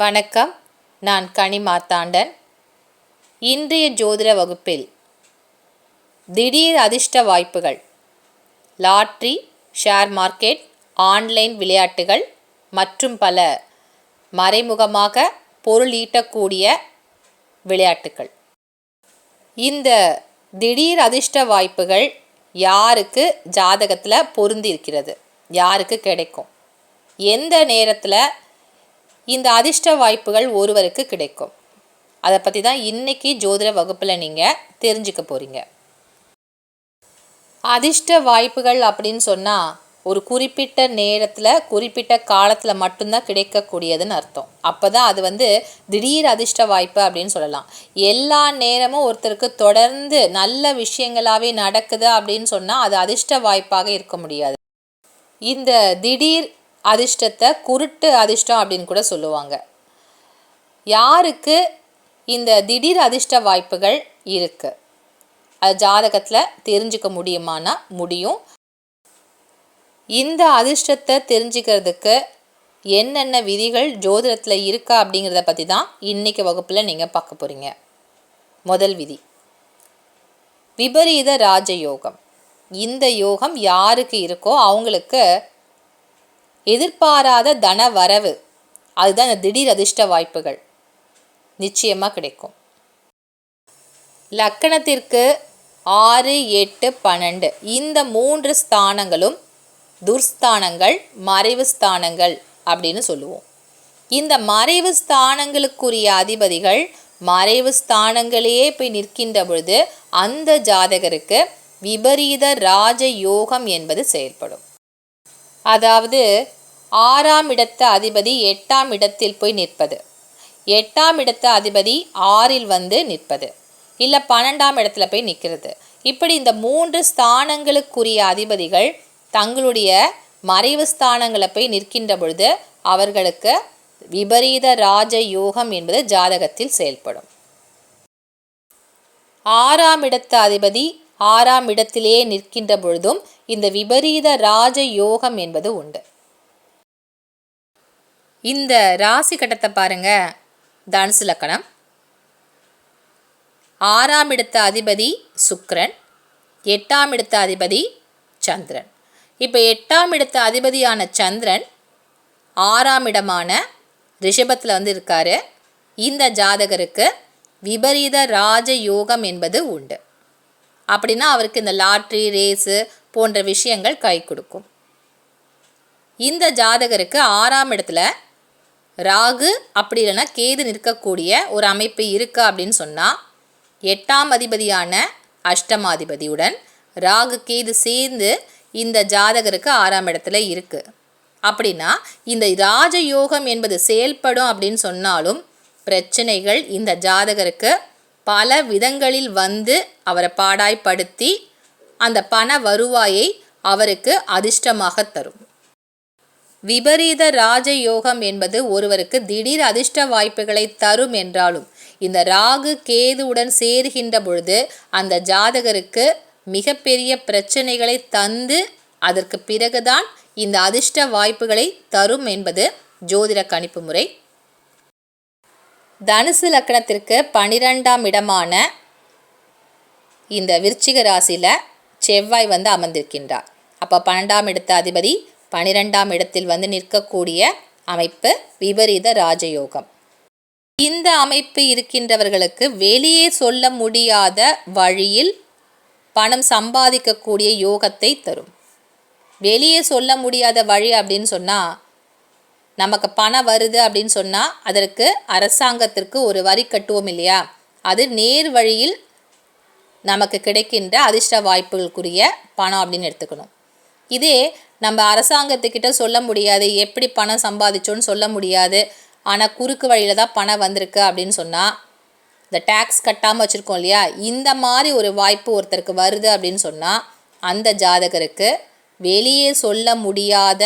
வணக்கம். நான் கனி மாத்தாண்டன். இன்றைய ஜோதிட வகுப்பில் திடீர் அதிர்ஷ்ட வாய்ப்புகள். லாட்ரி ஷேர் மார்க்கெட் ஆன்லைன் விளையாட்டுகள் மற்றும் பல மறைமுகமாக பொருள் ஈட்டக்கூடிய விளையாட்டுகள் இந்த திடீர் அதிர்ஷ்ட வாய்ப்புகள் யாருக்கு ஜாதகத்தில் பொருந்தி இருக்கிறது யாருக்கு கிடைக்கும்? எந்த நேரத்தில் இந்த அதிர்ஷ்ட வாய்ப்புகள் ஒருவருக்கு கிடைக்கும். அதை பற்றி தான் இன்றைக்கி ஜோதிட வகுப்பில் நீங்கள் தெரிஞ்சுக்க போகிறீங்க அதிர்ஷ்ட வாய்ப்புகள் அப்படின்னு சொன்னால் ஒரு குறிப்பிட்ட நேரத்தில் குறிப்பிட்ட காலத்தில் மட்டும்தான் கிடைக்கக்கூடியதுன்னு அர்த்தம். அப்போ தான் அது வந்து திடீர் அதிர்ஷ்ட வாய்ப்பு அப்படின்னு சொல்லலாம். எல்லா நேரமும் ஒருத்தருக்கு தொடர்ந்து நல்ல விஷயங்களாகவே நடக்குது அப்படின்னு சொன்னால் அது அதிர்ஷ்ட வாய்ப்பாக இருக்க முடியாது. இந்த திடீர் அதிர்ஷ்டத்தை குருட்டு அதிர்ஷ்டம் அப்படின்னு கூட சொல்லுவாங்க. யாருக்கு இந்த திடீர் அதிர்ஷ்ட வாய்ப்புகள் இருக்குது அது ஜாதகத்தில் தெரிஞ்சுக்க முடியுமானா? முடியும். இந்த அதிர்ஷ்டத்தை தெரிஞ்சுக்கிறதுக்கு என்னென்ன விதிகள் ஜோதிடத்தில் இருக்கா அப்படிங்கிறத பற்றி தான் இன்றைக்கி வகுப்பில் நீங்கள் பார்க்க போகிறீங்க முதல் விதி. விபரீத ராஜயோகம். இந்த யோகம் யாருக்கு இருக்கோ அவங்களுக்கு எதிர்பாராத தன வரவு. அதுதான் இந்த திடீர் அதிர்ஷ்ட வாய்ப்புகள். நிச்சயமாக கிடைக்கும். லக்கணத்திற்கு ஆறு எட்டு பன்னெண்டு. இந்த மூன்று ஸ்தானங்களும் துர்ஸ்தானங்கள் மறைவு ஸ்தானங்கள் அப்படின்னு சொல்லுவோம். இந்த மறைவு ஸ்தானங்களுக்குரிய அதிபதிகள் மறைவு ஸ்தானங்களையே போய் நிற்கின்ற பொழுது அந்த ஜாதகருக்கு விபரீத ராஜ யோகம் என்பது செயல்படும். அதாவது ஆறாம் இடத்த அதிபதி எட்டாம் இடத்தில் போய் நிற்பது. எட்டாம் இடத்த அதிபதி ஆறில் வந்து நிற்பது. இல்லை பன்னெண்டாம் இடத்துல போய் நிற்கிறது இப்படி இந்த மூன்று ஸ்தானங்களுக்குரிய அதிபதிகள் தங்களுடைய மறைவு ஸ்தானங்களை போய் நிற்கின்ற பொழுது அவர்களுக்கு விபரீத ராஜ யோகம் என்பது ஜாதகத்தில் செயல்படும். ஆறாம் இடத்த அதிபதி ஆறாம் இடத்திலேயே நிற்கின்ற பொழுதும் இந்த விபரீத ராஜ யோகம் என்பது உண்டு. இந்த ராசி கட்டத்தை பாருங்க. தனுசு லக்கணம். ஆறாம் இடத்த அதிபதி சுக்ரன் எட்டாம் இடத்த அதிபதி சந்திரன். இப்போ எட்டாம் இடத்த அதிபதியான சந்திரன் ஆறாம் இடமான ரிஷபத்தில் வந்து இருக்காரு. இந்த ஜாதகருக்கு விபரீத ராஜ யோகம் என்பது உண்டு. அப்படின்னா அவருக்கு இந்த லாட்ரி ரேஸு போன்ற விஷயங்கள் கை கொடுக்கும். இந்த ஜாதகருக்கு ஆறாம் இடத்துல ராகு அப்படி இல்லைன்னா கேது நிற்கக்கூடிய ஒரு அமைப்பு இருக்கா அப்படின்னு சொன்னால் எட்டாம் அதிபதியான அஷ்டமாதிபதியுடன் ராகு கேது சேர்ந்து இந்த ஜாதகருக்கு ஆறாம் இடத்துல இருக்குது அப்படின்னா இந்த ராஜயோகம் என்பது செயல்படும் அப்படின்னு சொன்னாலும் பிரச்சனைகள் இந்த ஜாதகருக்கு பல விதங்களில் வந்து அவரை பாடாய்ப்படுத்தி அந்த பண வருவாயை அவருக்கு அதிர்ஷ்டமாக தரும். விபரீத ராஜயோகம் என்பது ஒருவருக்கு திடீர் அதிர்ஷ்ட வாய்ப்புகளை தரும் என்றாலும் இந்த ராகு கேதுவுடன் சேருகின்ற பொழுது அந்த ஜாதகருக்கு மிகப்பெரிய பிரச்சனைகளை தந்து அதற்கு பிறகுதான் இந்த அதிர்ஷ்ட வாய்ப்புகளை தரும் என்பது ஜோதிட கணிப்பு முறை. தனுசு லக்கணத்திற்கு பனிரெண்டாம் இடமான இந்த விருச்சிக ராசியில் செவ்வாய் வந்து அமர்ந்திருக்கின்றார். அப்போ பன்னெண்டாம் இடத்த அதிபதி பனிரெண்டாம் இடத்தில் வந்து நிற்கக்கூடிய அமைப்பு விபரீத ராஜயோகம். இந்த அமைப்பு இருக்கின்றவர்களுக்கு வெளியே சொல்ல முடியாத வழியில் பணம் சம்பாதிக்கக்கூடிய யோகத்தை தரும். வெளியே சொல்ல முடியாத வழி அப்படின்னு சொன்னால் நமக்கு பணம் வருது அப்படின்னு சொன்னால் அதற்கு அரசாங்கத்திற்கு ஒரு வரி கட்டுவோம் இல்லையா? அது நேர் வழியில் நமக்கு கிடைக்கின்ற அதிர்ஷ்ட வாய்ப்புகளுக்குரிய பணம் அப்படின்னு எடுத்துக்கணும். இதே நம்ம அரசாங்கத்துக்கிட்ட சொல்ல முடியாது எப்படி பணம் சம்பாதிச்சோன்னு சொல்ல முடியாது. ஆனால் குறுக்கு வழியில் தான் பணம் வந்திருக்கு அப்படின்னு சொன்னால் இந்த டேக்ஸ் கட்டாமல் வச்சுருக்கோம் இல்லையா? இந்த மாதிரி ஒரு வாய்ப்பு ஒருத்தருக்கு வருது அப்படின்னு சொன்னால் அந்த ஜாதகருக்கு வெளியே சொல்ல முடியாத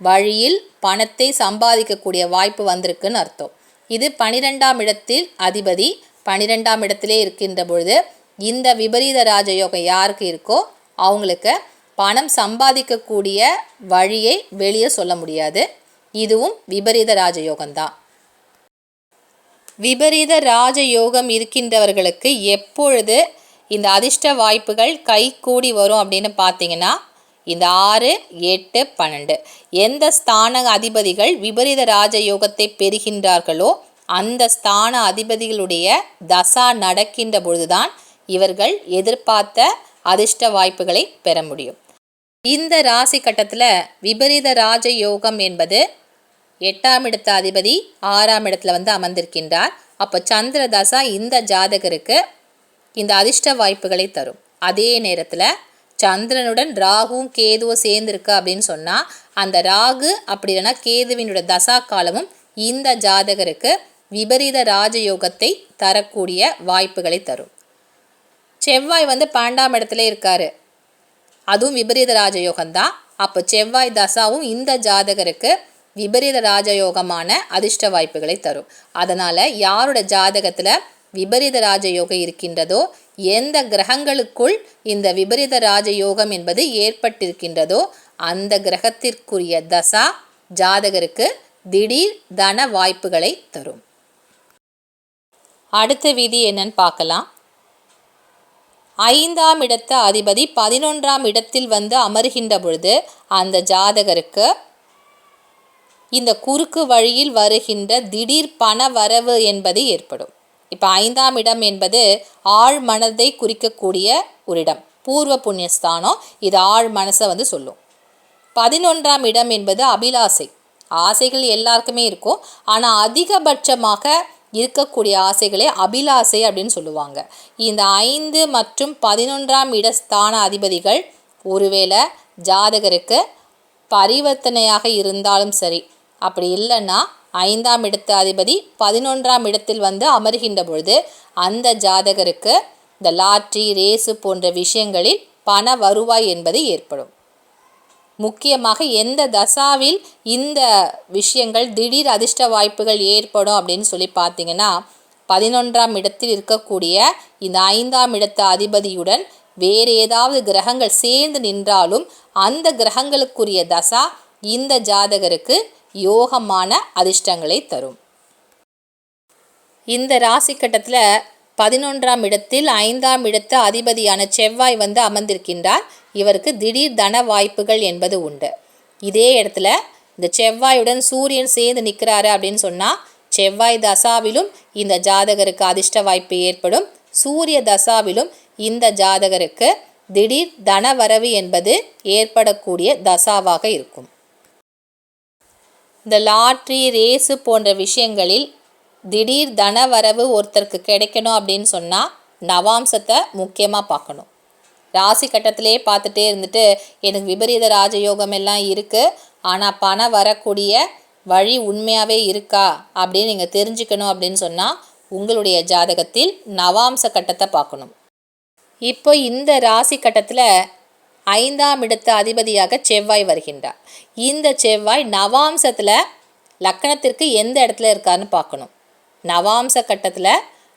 வழியில் பணத்தை சம்பாதிக்கக்கூடிய வாய்ப்பு வந்திருக்குன்னு அர்த்தம். இது பனிரெண்டாம் இடத்தில் அதிபதி பனிரெண்டாம் இடத்திலே இருக்கின்ற பொழுது இந்த விபரீத ராஜயோகம் யாருக்கு இருக்கோ அவங்களுக்கு பணம் சம்பாதிக்கக்கூடிய வழியை வெளியே சொல்ல முடியாது. இதுவும் விபரீத ராஜயோகம்தான். விபரீத ராஜயோகம் இருக்கின்றவர்களுக்கு எப்பொழுது இந்த அதிர்ஷ்ட வாய்ப்புகள் கை கூடி வரும் அப்படின்னு பார்த்தீங்கன்னா இந்த ஆறு எட்டு பன்னெண்டு. எந்த ஸ்தான அதிபதிகள் விபரீத ராஜயோகத்தை பெறுகின்றார்களோ அந்த ஸ்தான அதிபதிகளுடைய தசா நடக்கின்ற பொழுதுதான் இவர்கள் எதிர்பார்த்த அதிர்ஷ்ட வாய்ப்புகளை பெற முடியும். இந்த ராசி கட்டத்தில் விபரீத ராஜயோகம் என்பது எட்டாம் இடத்த அதிபதி ஆறாம் இடத்துல வந்து அமர்ந்திருக்கின்றார். அப்போ சந்திர தசா இந்த ஜாதகருக்கு இந்த அதிர்ஷ்ட வாய்ப்புகளை தரும். அதே நேரத்தில் சந்திரனுடன் ராகுவும் கேதுவும் சேர்ந்துருக்கு அப்படின்னு சொன்னால் அந்த ராகு அப்படி இல்லைன்னா கேதுவினுடைய தசா காலமும் இந்த ஜாதகருக்கு விபரீத ராஜயோகத்தை தரக்கூடிய வாய்ப்புகளை தரும். செவ்வாய் வந்து பன்னெண்டாம் இடத்துல இருக்கார். அதுவும் விபரீத ராஜயோகம்தான். அப்போ செவ்வாய் தசாவும் இந்த ஜாதகருக்கு விபரீத ராஜயோகமான அதிர்ஷ்ட வாய்ப்புகளை தரும். அதனால் யாரோட ஜாதகத்தில் விபரீத ராஜயோகம் இருக்கின்றதோ எந்த கிரகங்களுக்குள் இந்த விபரீத ராஜயோகம் என்பது ஏற்பட்டிருக்கின்றதோ அந்த கிரகத்திற்குரிய தசா ஜாதகருக்கு திடீர் தன வாய்ப்புகளை தரும். அடுத்த விதி என்னன்னு பார்க்கலாம். ஐந்தாம் இடத்த அதிபதி பதினொன்றாம் இடத்தில் வந்து அமர்கின்ற பொழுது அந்த ஜாதகருக்கு இந்த குறுக்கு வழியில் வருகின்ற திடீர் பண வரவு என்பது ஏற்படும். இப்போ ஐந்தாம் இடம் என்பது ஆழ் மனதை குறிக்கக்கூடிய ஒரு இடம். பூர்வ புண்ணியஸ்தானம் இது ஆழ் மனசை வந்து சொல்லும். பதினொன்றாம் இடம் என்பது அபிலாசை. ஆசைகள் எல்லாருக்குமே இருக்கும். ஆனால் அதிகபட்சமாக இருக்கக்கூடிய ஆசைகளே அபிலாசை அப்படின்னு சொல்லுவாங்க. இந்த ஐந்து மற்றும் பதினொன்றாம் இட ஸ்தான அதிபதிகள் ஒருவேளை ஜாதகருக்கு பரிவர்த்தனையாக இருந்தாலும் சரி அப்படி இல்லைன்னா ஐந்தாம் இடத்து அதிபதி பதினொன்றாம் இடத்தில் வந்து அமர்கின்ற பொழுது அந்த ஜாதகருக்கு இந்த லாட்ரி ரேசு போன்ற விஷயங்களில் பண வருவாய் என்பது ஏற்படும். முக்கியமாக எந்த தசாவில் இந்த விஷயங்கள் திடீர் அதிர்ஷ்ட வாய்ப்புகள் ஏற்படும் அப்படின்னு சொல்லி பார்த்தீங்கன்னா பதினொன்றாம் இடத்தில் இருக்கக்கூடிய இந்த ஐந்தாம் இடத்து அதிபதியுடன் வேறு ஏதாவது கிரகங்கள் சேர்ந்து நின்றாலும் அந்த கிரகங்களுக்குரிய தசா இந்த ஜாதகருக்கு யோகமான அதிர்ஷ்டங்களை தரும். இந்த ராசி கட்டத்தில் பதினொன்றாம் இடத்தில் ஐந்தாம் இடத்து அதிபதியான செவ்வாய் வந்து அமர்ந்திருக்கின்றார். இவருக்கு திடீர் தன வாய்ப்புகள் என்பது உண்டு. இதே இடத்துல இந்த செவ்வாயுடன் சூரியன் சேர்ந்து நிற்கிறாரு அப்படின்னு சொன்னால் செவ்வாய் தசாவிலும் இந்த ஜாதகருக்கு அதிர்ஷ்ட வாய்ப்பு ஏற்படும். சூரிய தசாவிலும் இந்த ஜாதகருக்கு திடீர் தனவரவு என்பது ஏற்படக்கூடிய தசாவாக இருக்கும். இந்த லாட்ரி ரேஸு போன்ற விஷயங்களில் திடீர் தனவரவு ஒருத்தருக்கு கிடைக்கணும் அப்படின்னு சொன்னால் நவாம்சத்தை முக்கியமாக பார்க்கணும். ராசி கட்டத்திலே பார்த்துட்டே இருந்துட்டு எனக்கு விபரீத ராஜயோகம் எல்லாம் இருக்குது ஆனால் பணம் வரக்கூடிய வழி உண்மையாகவே இருக்கா அப்படின்னு நீங்கள் தெரிஞ்சுக்கணும் அப்படின்னு சொன்னால் உங்களுடைய ஜாதகத்தில் நவாம்ச கட்டத்தை பார்க்கணும். இப்போ இந்த ராசி கட்டத்தில் ஐந்தாம் இடத்து அதிபதியாக செவ்வாய் வருகின்றார். இந்த செவ்வாய் நவாம்சத்தில் லக்கணத்திற்கு எந்த இடத்துல இருக்காருன்னு பார்க்கணும். நவாம்ச கட்டத்தில்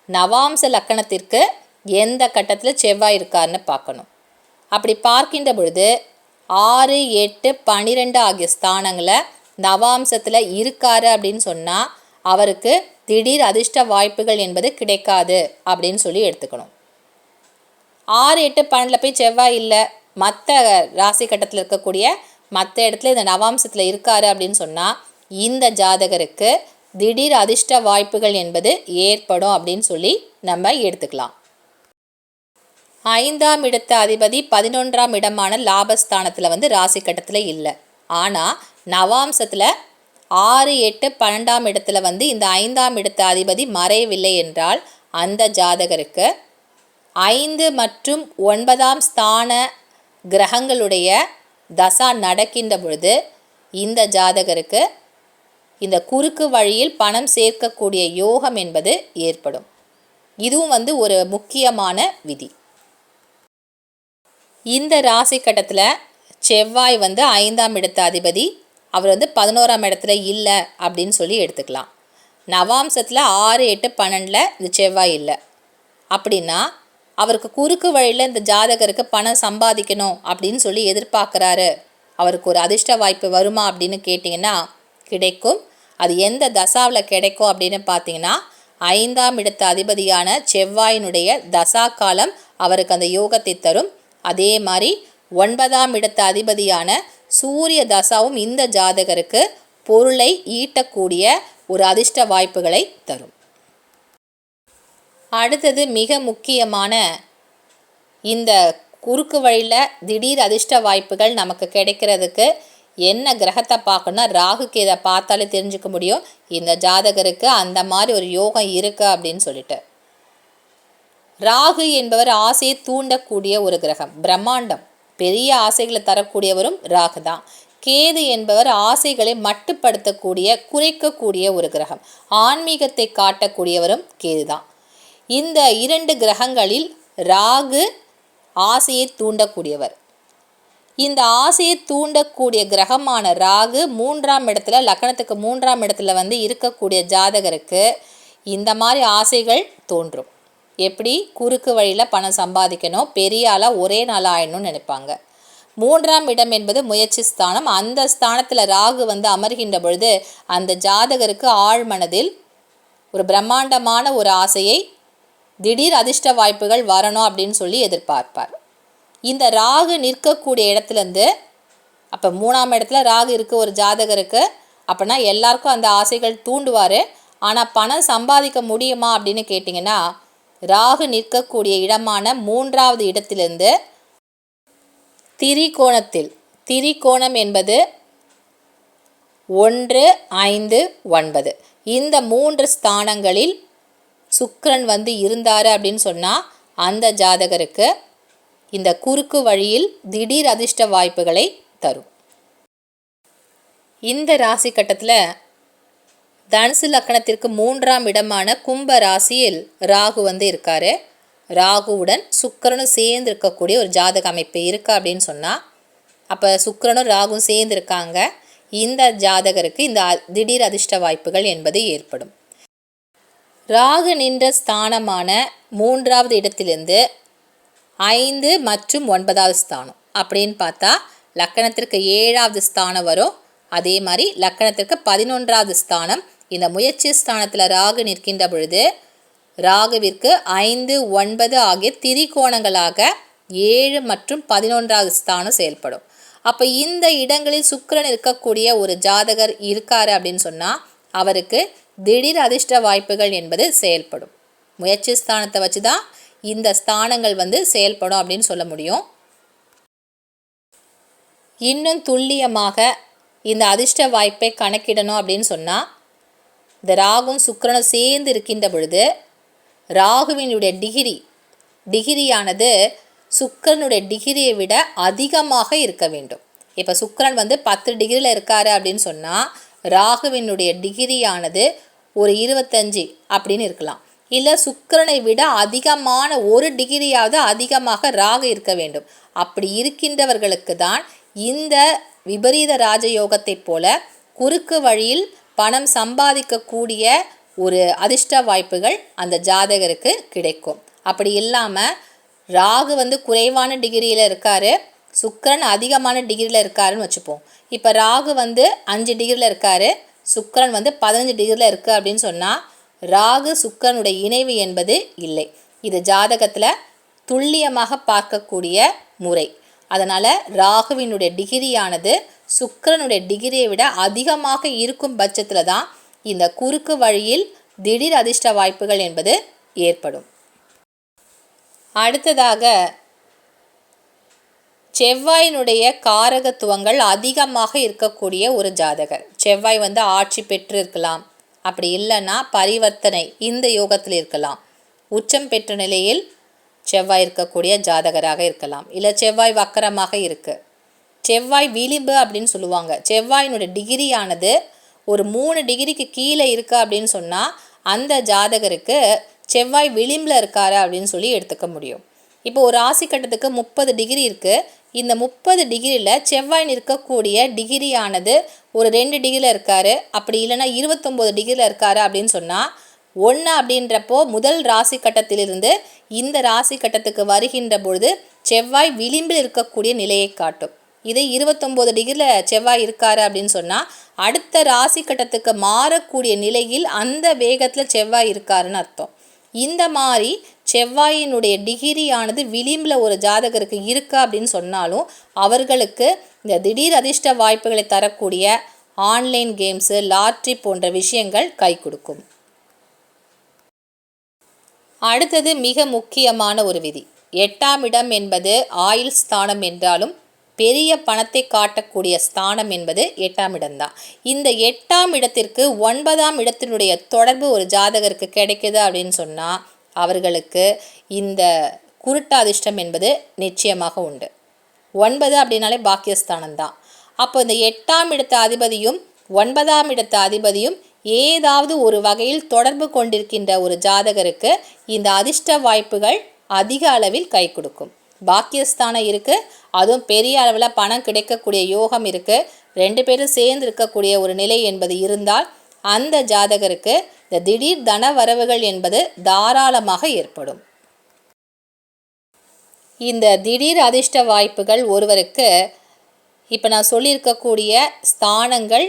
நவாம்ச லக்கணத்திற்கு எந்த கட்டத்தில் செவ்வாய் இருக்காருன்னு பார்க்கணும். அப்படி பார்க்கின்ற பொழுது ஆறு எட்டு பன்னிரெண்டு ஆகிய ஸ்தானங்களில் நவாம்சத்தில் இருக்காரு அப்படின்னு சொன்னால் அவருக்கு திடீர் அதிர்ஷ்ட வாய்ப்புகள் என்பது கிடைக்காது அப்படின்னு சொல்லி எடுத்துக்கணும். ஆறு எட்டு பன்னெண்டில் போய் செவ்வாய் இல்லை. மற்ற ராசி கட்டத்தில் இருக்கக்கூடிய மற்ற இடத்துல இந்த நவாம்சத்தில் இருக்காரு அப்படின்னு சொன்னால் இந்த ஜாதகருக்கு திடீர் அதிர்ஷ்ட வாய்ப்புகள் என்பது ஏற்படும் அப்படின்னு சொல்லி நம்ம எடுத்துக்கலாம். ஐந்தாம் இடத்த அதிபதி பதினொன்றாம் இடமான லாபஸ்தானத்தில் வந்து ராசி கட்டத்தில் இல்லை. ஆனால் நவாம்சத்தில் ஆறு எட்டு பன்னெண்டாம் இடத்துல வந்து இந்த ஐந்தாம் இடத்த அதிபதி மறையவில்லை என்றால் அந்த ஜாதகருக்கு ஐந்து மற்றும் ஒன்பதாம் ஸ்தான கிரகங்களுடைய தசா நடக்கின்ற பொழுது இந்த ஜாதகருக்கு இந்த குறுக்கு வழியில் பணம் சேர்க்கக்கூடிய யோகம் என்பது ஏற்படும். இதுவும் வந்து ஒரு முக்கியமான விதி. இந்த ராசி கட்டத்தில் செவ்வாய் வந்து ஐந்தாம் இடத்த அதிபதி அவர் வந்து பதினோராம் இடத்துல இல்லை அப்படின்னு சொல்லி எடுத்துக்கலாம். நவாம்சத்தில் ஆறு எட்டு பன்னெண்டில் இந்த செவ்வாய் இல்லை. அப்படின்னா அவருக்கு குறுக்கு வழியில் இந்த ஜாதகருக்கு பணம் சம்பாதிக்கணும் அப்படின்னு சொல்லி எதிர்பார்க்குறாரு. அவருக்கு ஒரு அதிர்ஷ்ட வாய்ப்பு வருமா அப்படின்னு கேட்டிங்கன்னா கிடைக்கும். அது எந்த தசாவில் கிடைக்கும் அப்படின்னு பார்த்தீங்கன்னா ஐந்தாம் இடத்து அதிபதியான செவ்வாயினுடைய தசா காலம் அவருக்கு அந்த யோகத்தை தரும். அதே மாதிரி ஒன்பதாம் இடத்து அதிபதியான சூரிய தசாவும் இந்த ஜாதகருக்கு பொருளை ஈட்டக்கூடிய ஒரு அதிர்ஷ்ட வாய்ப்புகளை தரும். அடுத்தது மிக முக்கியமான இந்த குறுக்கு வழியில் திடீர் அதிர்ஷ்ட வாய்ப்புகள் நமக்கு கிடைக்கிறதுக்கு என்ன கிரகத்தை பார்க்கணும்னா ராகு கேதை பார்த்தாலே தெரிஞ்சுக்க முடியும். இந்த ஜாதகருக்கு அந்த மாதிரி ஒரு யோகம் இருக்கு அப்படின்னு சொல்லிட்டு. ராகு என்பவர் ஆசையை தூண்டக்கூடிய ஒரு கிரகம். பிரம்மாண்டம். பெரிய ஆசைகளை தரக்கூடியவரும் ராகு தான். கேது என்பவர் ஆசைகளை மட்டுப்படுத்தக்கூடிய குறைக்கக்கூடிய ஒரு கிரகம். ஆன்மீகத்தை காட்டக்கூடியவரும் கேது தான். இந்த இரண்டு கிரகங்களில் ராகு ஆசையை தூண்டக்கூடியவர். இந்த ஆசையை தூண்டக்கூடிய கிரகமான ராகு மூன்றாம் இடத்துல லக்கணத்துக்கு மூன்றாம் இடத்துல வந்து இருக்கக்கூடிய ஜாதகருக்கு இந்த மாதிரி ஆசைகள் தோன்றும். எப்படி? குறுக்கு வழியில் பணம் சம்பாதிக்கணும் பெரிய ஆளாக ஒரே நாள் ஆயிடணும்னு நினைப்பாங்க. மூன்றாம் இடம் என்பது முயற்சி ஸ்தானம். அந்த ஸ்தானத்தில் ராகு வந்து அமர்கின்ற பொழுது அந்த ஜாதகருக்கு ஆழ்மனதில் ஒரு பிரம்மாண்டமான ஒரு ஆசையை திடீர் அதிர்ஷ்ட வாய்ப்புகள் வரணும் அப்படின்னு சொல்லி எதிர்பார்ப்பார். இந்த ராகு நிற்கக்கூடிய இடத்துலேருந்து அப்போ மூணாம் இடத்துல ராகு இருக்குது ஒரு ஜாதகருக்கு அப்படின்னா எல்லாருக்கும் அந்த ஆசைகள் தூண்டுவார். ஆனால் பணம் சம்பாதிக்க முடியுமா அப்படின்னு கேட்டிங்கன்னா ராகு நிற்கக்கூடிய இடமான மூன்றாவது இடத்திலிருந்து திரிகோணத்தில் திரிகோணம் என்பது ஒன்று ஐந்து ஒன்பது. இந்த மூன்று ஸ்தானங்களில் சுக்கரன் வந்து இருந்தார் அப்படின்னு சொன்னால் அந்த ஜாதகருக்கு இந்த குறுக்கு வழியில் திடீர் அதிர்ஷ்ட வாய்ப்புகளை தரும். இந்த ராசி கட்டத்தில் தனுசு லக்கணத்திற்கு மூன்றாம் இடமான கும்ப ராசியில் ராகு வந்து இருக்கார். ராகுவுடன் சுக்கிரனும் சேர்ந்து இருக்கக்கூடிய ஒரு ஜாதக அமைப்பு இருக்கா அப்படின்னு சொன்னால் அப்போ சுக்கரனும் ராகுவும் சேர்ந்து இருக்காங்க. இந்த ஜாதகருக்கு இந்த திடீர் அதிர்ஷ்ட வாய்ப்புகள் என்பது ஏற்படும். ராகு நின்ற ஸ்தானமான மூன்றாவது இடத்திலிருந்து ஐந்து மற்றும் ஒன்பதாவது ஸ்தானம். அப்படின்னு பார்த்தா லக்கணத்திற்கு ஏழாவது ஸ்தானம் வரும். அதே மாதிரி லக்கணத்திற்கு பதினொன்றாவது ஸ்தானம். இந்த முயற்சி ஸ்தானத்தில் ராகு நிற்கின்ற பொழுது ராகுவிற்கு ஐந்து ஒன்பது ஆகிய திரிகோணங்களாக ஏழு மற்றும் பதினொன்றாவது ஸ்தானம் செயல்படும். அப்போ இந்த இடங்களில் சுக்கரன் இருக்கக்கூடிய ஒரு ஜாதகர் இருக்காரு அப்படின்னு சொன்னால் அவருக்கு திடீர் அதிர்ஷ்ட வாய்ப்புகள் என்பது செயல்படும். முயற்சி ஸ்தானத்தை வச்சு தான் இந்த ஸ்தானங்கள் வந்து செயல்படும் அப்படின்னு சொல்ல முடியும். இன்னும் துல்லியமாக இந்த அதிர்ஷ்ட வாய்ப்பை கணக்கிடணும் அப்படின்னு சொன்னால் இந்த ராகும் சுக்கிரனும் சேர்ந்து இருக்கின்ற பொழுது ராகுவினுடைய டிகிரி டிகிரியானது சுக்கரனுடைய டிகிரியை விட அதிகமாக இருக்க வேண்டும். இப்போ சுக்கரன் வந்து பத்து டிகிரியில் இருக்காரு அப்படின்னு சொன்னால் ராகுவினுடைய டிகிரியானது ஒரு இருபத்தஞ்சி அப்படின்னு இருக்கலாம். இல்லை சுக்கரனை விட அதிகமான ஒரு டிகிரியாவது அதிகமாக ராகு இருக்க வேண்டும். அப்படி இருக்கின்றவர்களுக்கு தான் இந்த விபரீத ராஜயோகத்தைப் போல குறுக்கு வழியில் பணம் சம்பாதிக்கக்கூடிய ஒரு அதிர்ஷ்ட வாய்ப்புகள் அந்த ஜாதகருக்கு கிடைக்கும். அப்படி இல்லாமல் ராகு வந்து குறைவான டிகிரியில் இருக்காரு. சுக்கரன் அதிகமான டிகிரியில் இருக்காருன்னு வச்சுப்போம். இப்போ ராகு வந்து அஞ்சு டிகிரியில் இருக்காரு. சுக்கரன் வந்து பதினஞ்சு டிகிரியில் இருக்குது அப்படின்னு சொன்னால் ராகு சுக்கிரனுடைய இணைவு என்பது இல்லை. இது ஜாதகத்தில் துல்லியமாக பார்க்கக்கூடிய முறை. அதனால் ராகுவினுடைய டிகிரியானது சுக்கரனுடைய டிகிரியை விட அதிகமாக இருக்கும் பட்சத்தில் தான் இந்த குறுக்கு வழியில் திடீர் அதிர்ஷ்ட வாய்ப்புகள் என்பது ஏற்படும். அடுத்ததாக செவ்வாயினுடைய காரகத்துவங்கள் அதிகமாக இருக்கக்கூடிய ஒரு ஜாதகர். செவ்வாய் வந்து ஆட்சி பெற்று இருக்கலாம் அப்படி இல்லைன்னா பரிவர்த்தனை இந்த யோகத்தில் இருக்கலாம். உச்சம் பெற்ற நிலையில் செவ்வாய் இருக்கக்கூடிய ஜாதகராக இருக்கலாம். இல்லை செவ்வாய் வக்கரமாக இருக்கு. செவ்வாய் விளிம்பு அப்படின்னு சொல்லுவாங்க. செவ்வாயினுடைய டிகிரியானது ஒரு மூணு டிகிரிக்கு கீழே இருக்கு அப்படின்னு சொன்னால் அந்த ஜாதகருக்கு செவ்வாய் விளிம்பில் இருக்காரு அப்படின்னு சொல்லி எடுத்துக்க முடியும். இப்போ ஒரு ராசி கட்டத்துக்கு முப்பது டிகிரி இருக்குது இந்த முப்பது டிகிரியில் செவ்வாய் நிற்கக்கூடிய டிகிரியானது ஒரு ரெண்டு டிகிரியில் இருக்கார். அப்படி இல்லைன்னா இருபத்தொம்போது டிகிரியில் இருக்கார் அப்படின்னு சொன்னால் ஒன்று அப்படின்றப்போ முதல் ராசி கட்டத்திலிருந்து இந்த ராசி கட்டத்துக்கு வருகின்ற பொழுது செவ்வாய் விளிம்பில் இருக்கக்கூடிய நிலையை காட்டும். இதே இருபத்தொம்போது டிகிரியில் செவ்வாய் இருக்காரு அப்படின்னு சொன்னால் அடுத்த ராசி கட்டத்துக்கு மாறக்கூடிய நிலையில் அந்த வேகத்தில் செவ்வாய் இருக்காருன்னு அர்த்தம். இந்த மாதிரி செவ்வாயினுடைய டிகிரியானது விளிம்பில் ஒரு ஜாதகருக்கு இருக்கா அப்படின்னு சொன்னாலும் அவர்களுக்கு இந்த திடீர் அதிர்ஷ்ட வாய்ப்புகளை தரக்கூடிய ஆன்லைன் கேம்ஸு லாட்ரி போன்ற விஷயங்கள் கை கொடுக்கும். அடுத்தது மிக முக்கியமான ஒரு விதி. எட்டாம் இடம் என்பது ஆயுள் ஸ்தானம் என்றாலும் பெரிய பணத்தை காட்டக்கூடிய ஸ்தானம் என்பது எட்டாம் இடம்தான். இந்த எட்டாம் இடத்திற்கு ஒன்பதாம் இடத்தினுடைய தொடர்பு ஒரு ஜாதகருக்கு கிடைக்குது அப்படின்னு சொன்னால் அவர்களுக்கு இந்த குருட்டாதிஷ்டம் என்பது நிச்சயமாக உண்டு. ஒன்பது அப்படின்னாலே பாக்கியஸ்தானம் தான் அப்போ இந்த எட்டாம் இடத்த அதிபதியும் ஒன்பதாம் இடத்த அதிபதியும் ஏதாவது ஒரு வகையில் தொடர்பு கொண்டிருக்கின்ற ஒரு ஜாதகருக்கு இந்த அதிர்ஷ்ட வாய்ப்புகள் அதிக அளவில் கை கொடுக்கும். பாக்கியஸ்தானம் இருக்குது அதுவும் பெரிய அளவில் பணம் கிடைக்கக்கூடிய யோகம் இருக்குது ரெண்டு பேரும் சேர்ந்து இருக்கக்கூடிய ஒரு நிலை என்பது இருந்தால் அந்த ஜாதகருக்கு இந்த திடீர் தன வரவுகள் என்பது தாராளமாக ஏற்படும். இந்த திடீர் அதிர்ஷ்ட வாய்ப்புகள் ஒருவருக்கு இப்போ நான் சொல்லியிருக்கக்கூடிய ஸ்தானங்கள்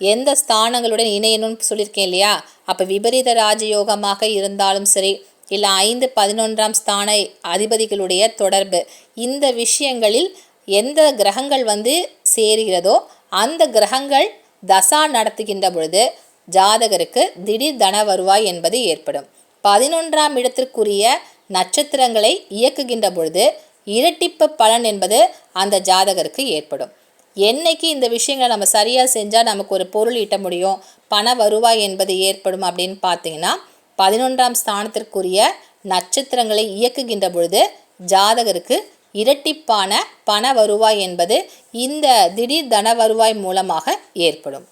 எந்த ஸ்தானங்களுடன் இணையணும்னு சொல்லியிருக்கேன் இல்லையா? அப்போ விபரீத ராஜயோகமாக இருந்தாலும் சரி இல்லை ஐந்து பதினொன்றாம் ஸ்தான அதிபதிகளுடைய தொடர்பு இந்த விஷயங்களில் எந்த கிரகங்கள் வந்து சேருகிறதோ அந்த கிரகங்கள் தசா நடத்துகின்ற பொழுது ஜாதகருக்கு திடீர் தன வருவாய் என்பது ஏற்படும். பதினொன்றாம் இடத்திற்குரிய நட்சத்திரங்களை இயக்குகின்ற பொழுது இரட்டிப்பு பலன் என்பது அந்த ஜாதகருக்கு ஏற்படும். என்னைக்கு இந்த விஷயங்களை நம்ம சரியாக செஞ்சால் நமக்கு ஒரு பொருள் ஈட்ட முடியும் பண வருவாய் என்பது ஏற்படும் அப்படின்னு பார்த்தீங்கன்னா பதினொன்றாம் ஸ்தானத்திற்குரிய நட்சத்திரங்களை இயக்குகின்ற பொழுது ஜாதகருக்கு இரட்டிப்பான பண வருவாய் என்பது இந்த திடீர் தன வருவாய் மூலமாக ஏற்படும்.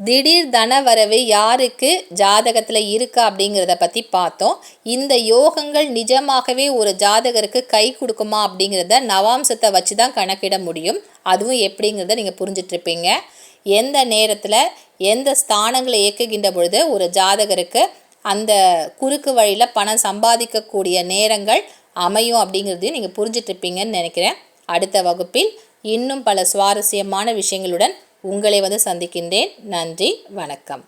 திடீர் தனவரவு யாருக்கு ஜாதகத்தில் இருக்கா அப்படிங்கிறத பற்றி பார்த்தோம். இந்த யோகங்கள் நிஜமாகவே ஒரு ஜாதகருக்கு கை கொடுக்குமா அப்படிங்கிறத நவாம்சத்தை வச்சு தான் கணக்கிட முடியும். அதுவும் எப்படிங்கிறத நீங்கள் புரிஞ்சிட்ருப்பீங்க. எந்த நேரத்தில் எந்த ஸ்தானங்களை இயக்குகின்ற பொழுது ஒரு ஜாதகருக்கு அந்த குறுக்கு வழியில் பணம் சம்பாதிக்கக்கூடிய நேரங்கள் அமையும் அப்படிங்கிறதையும் நீங்கள் புரிஞ்சிட்ருப்பீங்கன்னு நினைக்கிறேன். அடுத்த வகுப்பில் இன்னும் பல சுவாரஸ்யமான விஷயங்களுடன் உங்களை வந்து சந்திக்கின்றேன். நன்றி வணக்கம்.